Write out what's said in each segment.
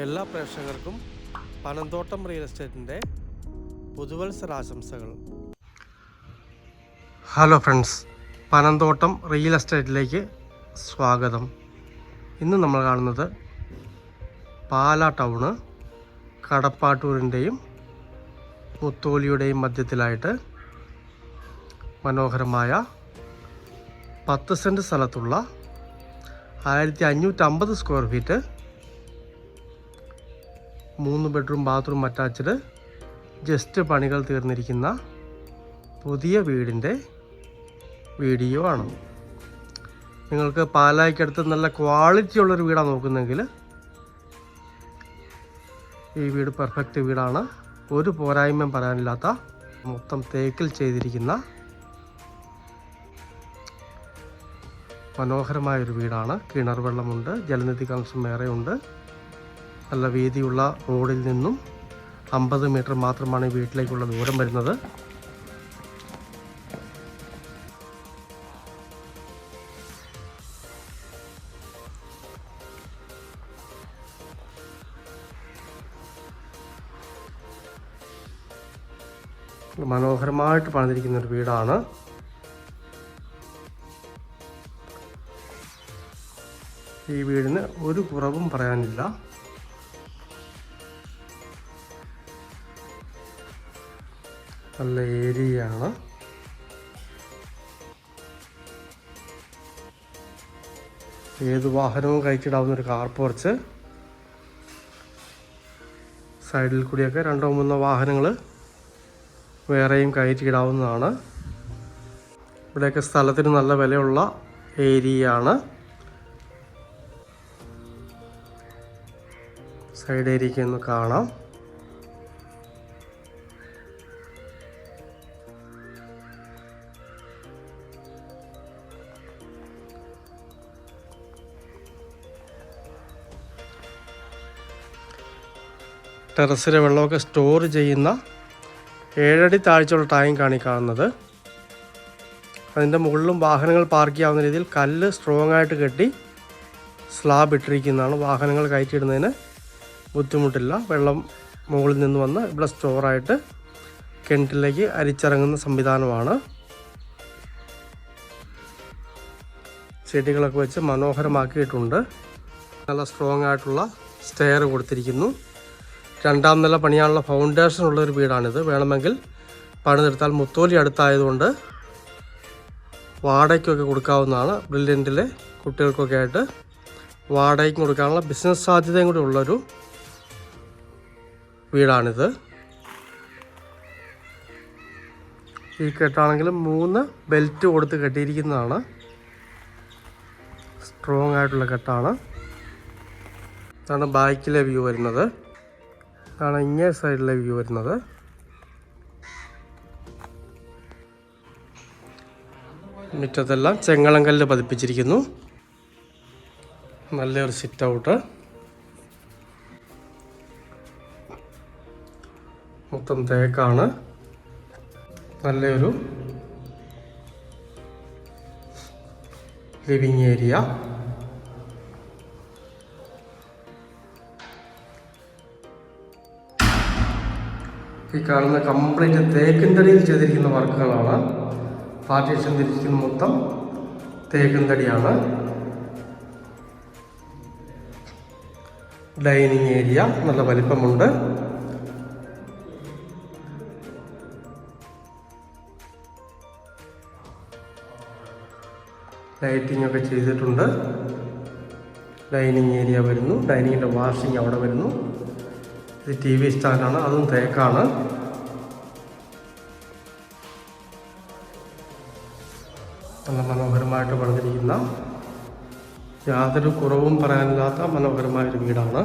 എല്ലാ പ്രേക്ഷകർക്കും പനന്തോട്ടം റിയൽ എസ്റ്റേറ്റിന്റെ പുതുവത്സരാശംസകൾ. ഹലോ ഫ്രണ്ട്സ് പനന്തോട്ടം റിയൽ എസ്റ്റേറ്റിലേക്ക് സ്വാഗതം. ഇന്ന് നമ്മൾ കാണുന്നത് പാലാ ടൗണ് കടപ്പാട്ടൂരിന്റെയും മുത്തോലിയുടെയും മധ്യത്തിലായിട്ട് മനോഹരമായ പത്ത് സെന്റ് സ്ഥലത്തുള്ള ആയിരത്തി അഞ്ഞൂറ്റമ്പത് സ്ക്വയർ ഫീറ്റ് മൂന്ന് ബെഡ്റൂം ബാത്റൂം അറ്റാച്ച്ഡ് ജസ്റ്റ് പണികൾ തീർന്നിരിക്കുന്ന പുതിയ വീടിന്റെ വീഡിയോ ആണ്. നിങ്ങൾക്ക് പാലായിക്കടുത്ത് നല്ല ക്വാളിറ്റി ഉള്ളൊരു വീടാണ് നോക്കുന്നതെങ്കിൽ ഈ വീട് പെർഫെക്റ്റ് വീടാണ്. ഒരു പോരായ്മയും പറയാനില്ലാത്ത മൊത്തം തേക്കിൽ ചെയ്തിരിക്കുന്ന മനോഹരമായൊരു വീടാണ്. കിണർ വെള്ളമുണ്ട് ജലനിധി കണക്ഷൻ ഉണ്ട് നല്ല വീതിയുള്ള റോഡിൽ നിന്നും അമ്പത് മീറ്റർ മാത്രമാണ് വീട്ടിലേക്കുള്ള ദൂരം വരുന്നത്. മനോഹരമായിട്ട് പണിതിരിക്കുന്ന ഒരു വീടാണ്. ഈ വീടിന് ഒരു കുറവും പറയാനില്ല. നല്ല ഏരിയയാണ്. ഏത് വാഹനവും കയറ്റിടാവുന്ന ഒരു കാർ പോർച്ച് സൈഡിൽ കൂടിയൊക്കെ രണ്ടോ മൂന്നോ വാഹനങ്ങൾ വേറെയും കയറ്റിയിടാവുന്നതാണ് ഇവിടെയൊക്കെ സ്ഥലത്തിന് നല്ല വിലയുള്ള ഏരിയയാണ്. സൈഡ് ഏരിയയ്ക്ക് ഒന്ന് കാണാം. ടെറസിലെ വെള്ളമൊക്കെ സ്റ്റോർ ചെയ്യുന്ന ഏഴടി താഴ്ചയുള്ള ടാങ്കാണ് ഈ കാണുന്നത്. അതിന്റെ മുകളിലും വാഹനങ്ങൾ പാർക്ക് ചെയ്യാവുന്ന രീതിയിൽ കല്ല് സ്ട്രോങ് ആയിട്ട് കെട്ടി സ്ലാബ് ഇട്ടിരിക്കുന്നതാണ്. വാഹനങ്ങൾ കയറ്റിയിടുന്നതിന് ബുദ്ധിമുട്ടില്ല. വെള്ളം മുകളിൽ നിന്ന് വന്ന് ഇവിടെ സ്റ്റോറായിട്ട് കിണറ്റിലേക്ക് അരിച്ചിറങ്ങുന്ന സംവിധാനമാണ്. ചെടികളൊക്കെ വെച്ച് മനോഹരമാക്കിയിട്ടുണ്ട്. നല്ല സ്ട്രോങ് ആയിട്ടുള്ള സ്റ്റെയർ കൊടുത്തിരിക്കുന്നു. രണ്ടാം നില പണിയാനുള്ള ഫൗണ്ടേഷൻ ഉള്ള ഒരു വീടാണിത്. വേണമെങ്കിൽ പണിതെടുത്താൽ മുത്തോലി അടുത്തായതുകൊണ്ട് വാടകയ്ക്കൊക്കെ കൊടുക്കാവുന്നതാണ്. ബ്രില്യന്റിലെ കുട്ടികൾക്കൊക്കെ ആയിട്ട് വാടകയ്ക്ക് കൊടുക്കാനുള്ള ബിസിനസ് സാധ്യതയും കൂടി ഉള്ളൊരു വീടാണിത്. ഈ കെട്ടാണെങ്കിൽ മൂന്ന് ബെൽറ്റ് കൊടുത്ത് കെട്ടിയിരിക്കുന്നതാണ്. സ്ട്രോങ് ആയിട്ടുള്ള കെട്ടാണ്. ഇതാണ് ബാക്കിലെ വ്യൂ വരുന്നത്. ഇതാണ് ഇങ്ങേ സൈഡിലെ വ്യൂ വരുന്നത്. മുറ്റത്തെല്ലാം ചെങ്ങളങ്കല്ല് പതിപ്പിച്ചിരിക്കുന്നു. നല്ലൊരു സിറ്റ് ഔട്ട് മൊത്തം തേക്കാണ്. നല്ലൊരു ലിവിങ് ഏരിയ ഈ കാണുന്ന കംപ്ലീറ്റ് തേക്കിൻ തടിയിൽ ചെയ്തിരിക്കുന്ന വർക്കുകളാണ്. പാർട്ടീഷൻ തിരിച്ചിരിക്കുന്ന മൊത്തം തേക്കിൻ തടിയാണ് ഡൈനിങ് ഏരിയ നല്ല വലിപ്പമുണ്ട്. ലൈറ്റിംഗ് ഒക്കെ ചെയ്തിട്ടുണ്ട്. ഡൈനിങ് ഏരിയ വരുന്നു. ഡൈനിങ്ങിന്റെ വാഷിംഗ് അവിടെ വരുന്നു. ഇത് ടി വി സ്റ്റാൻഡാണ് അതും തേക്കാണ്. നല്ല മനോഹരമായിട്ട് പണിതിരിക്കുന്ന യാതൊരു കുറവും പറയാനില്ലാത്ത മനോഹരമായൊരു വീടാണ്.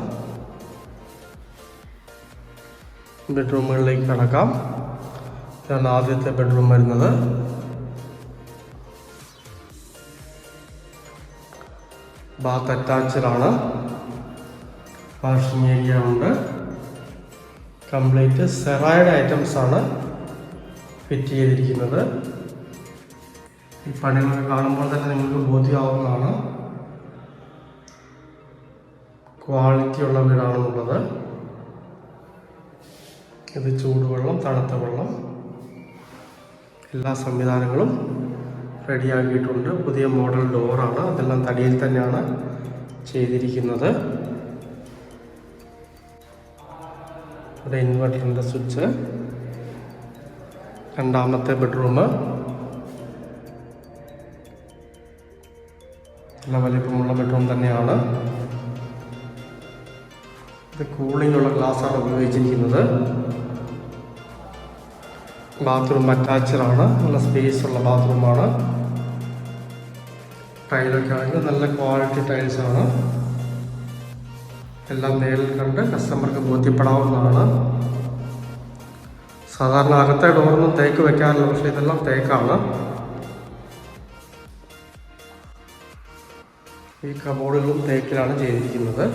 ബെഡ്റൂമുകളിലേക്ക് കടക്കാം. ഇതാണ് ആദ്യത്തെ ബെഡ്റൂം വരുന്നത്. ബാത്ത് അറ്റാച്ചഡാണ് വാഷിംഗ് ഏരിയ ഉണ്ട്. കംപ്ലീറ്റ് സെറായിഡ് ഐറ്റംസ് ആണ് ഫിറ്റ് ചെയ്തിരിക്കുന്നത്. ഈ പണികളൊക്കെ കാണുമ്പോൾ തന്നെ നിങ്ങൾക്ക് ബോധ്യമാവുന്നതാണ് ക്വാളിറ്റി ഉള്ള വീടാണെന്നുള്ളത് ഇത് ചൂടുവെള്ളം തണുത്ത വെള്ളം. എല്ലാ സംവിധാനങ്ങളും റെഡിയാക്കിയിട്ടുണ്ട്. പുതിയ മോഡൽ ഡോറാണ്. അതെല്ലാം തടിയിൽ തന്നെയാണ് ചെയ്തിരിക്കുന്നത്. ഇവിടെ ഇൻവെർട്ടറിന്റെ സ്വിച്ച്. രണ്ടാമത്തെ ബെഡ്റൂം. നല്ല വലിപ്പമുള്ള ബെഡ്റൂം തന്നെയാണ്. ഇത് കൂളിംഗ് ഉള്ള ഗ്ലാസ്സാണ് ഉപയോഗിച്ചിരിക്കുന്നത്. ബാത്റൂം അറ്റാച്ചഡാണ്. നല്ല സ്പേസ് ഉള്ള ബാത്റൂമാണ്. ടൈലൊക്കെ ആണെങ്കിൽ നല്ല ക്വാളിറ്റി ടൈൽസാണ്. എല്ലാം നേരിൽ കണ്ട് കസ്റ്റമർക്ക് ബോധ്യപ്പെടാവുന്നതാണ്. സാധാരണ അകത്തെ ഡോറൊന്നും തേക്ക് വെക്കാറില്ല പക്ഷേ ഇതെല്ലാം തേക്കാണ്. ഈ കബോർഡുകളും തേക്കിലാണ് ചെയ്തിരിക്കുന്നത്.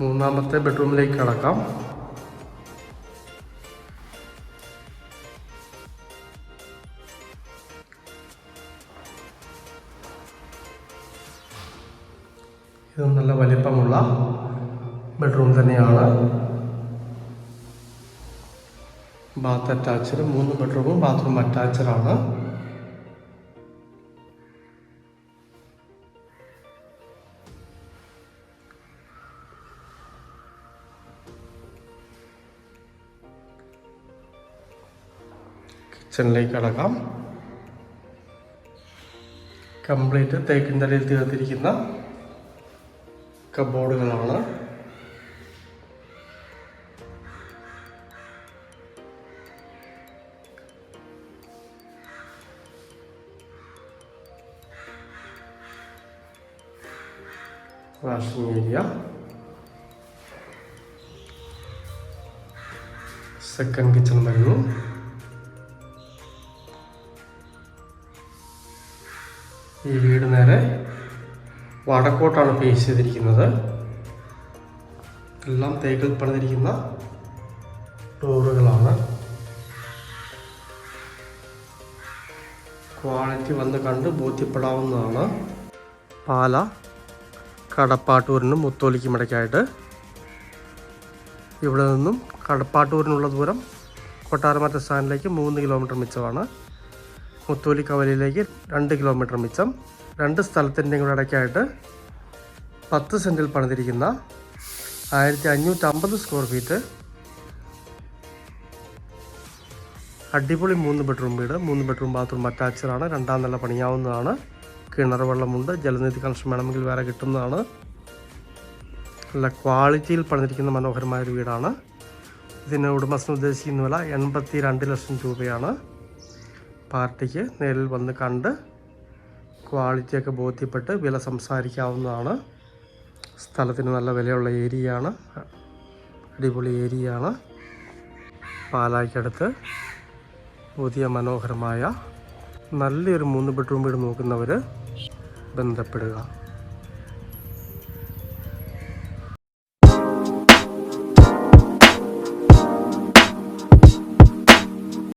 മൂന്നാമത്തെ ബെഡ്റൂമിലേക്ക് കടക്കാം. ഇത് നല്ല വലിപ്പമുള്ള ബെഡ്റൂം തന്നെയാണ്. ബാത്ത് അറ്റാച്ച്ഡ് മൂന്ന് ബെഡ്റൂമും ബാത്റൂം അറ്റാച്ച്ഡ് ആണ്. കിച്ചണിലേക്ക് കടക്കാം കംപ്ലീറ്റ് തേക്കിൻ തലയിൽ തീർത്തിരിക്കുന്ന കബോർഡുകളാണ്. Washing area. സെക്കൻഡ് കിച്ചൺ വരുന്നു ഈ വീട് നേരെ വടക്കോട്ടാണ് ഫേസ് ചെയ്തിരിക്കുന്നത്. എല്ലാം തേക്കിൽ പണിതിരിക്കുന്ന ഡോറുകളാണ് ക്വാളിറ്റി വന്ന് കണ്ട് ബോധ്യപ്പെടാവുന്നതാണ്. പാല കടപ്പാട്ടൂരിനും മുത്തോലിക്കും ഇടയ്ക്കായിട്ട്. ഇവിടെ നിന്നും കടപ്പാട്ടൂരിനുള്ള ദൂരം കൊട്ടാരമറ്റ സ്റ്റാൻഡിലേക്ക് മൂന്ന് കിലോമീറ്റർ മിച്ചമാണ്. മുത്തോലി കവലയിലേക്ക് രണ്ട് കിലോമീറ്റർ മിച്ചം. രണ്ട് സ്ഥലത്തിന്റെയും കൂടെ ഇടയ്ക്കായിട്ട് പത്ത് സെന്റിൽ പണിതിരിക്കുന്ന ആയിരത്തി അഞ്ഞൂറ്റമ്പത് സ്ക്വയർ ഫീറ്റ് അടിപൊളി മൂന്ന് ബെഡ്റൂം വീട്. മൂന്ന് ബെഡ്റൂം ബാത്റൂം അറ്റാച്ചഡാണ്. രണ്ടാം നില പണിയാവുന്നതാണ്. കിണർ വെള്ളമുണ്ട്. ജലനിധി കണക്ഷൻ വേണമെങ്കിൽ വേറെ കിട്ടുന്നതാണ്. നല്ല ക്വാളിറ്റിയിൽ പണിതിരിക്കുന്ന മനോഹരമായ ഒരു വീടാണ്. ഇതിന് ഉടമസ്ഥൻ ഉദ്ദേശിക്കുന്ന വില എൺപത്തി രണ്ട് ലക്ഷം രൂപയാണ്. പാർട്ടിക്ക് നേരിൽ വന്ന് കണ്ട് ക്വാളിറ്റിയൊക്കെ ബോധ്യപ്പെട്ട് വില സംസാരിക്കാവുന്നതാണ്. സ്ഥലത്തിന് നല്ല വിലയുള്ള ഏരിയയാണ്. അടിപൊളി ഏരിയയാണ്. പാലായ്ക്കടുത്ത് പുതിയ മനോഹരമായ നല്ലൊരു മൂന്ന് ബെഡ്റൂം വീട് നോക്കുന്നവർ ബന്ധപ്പെടുക.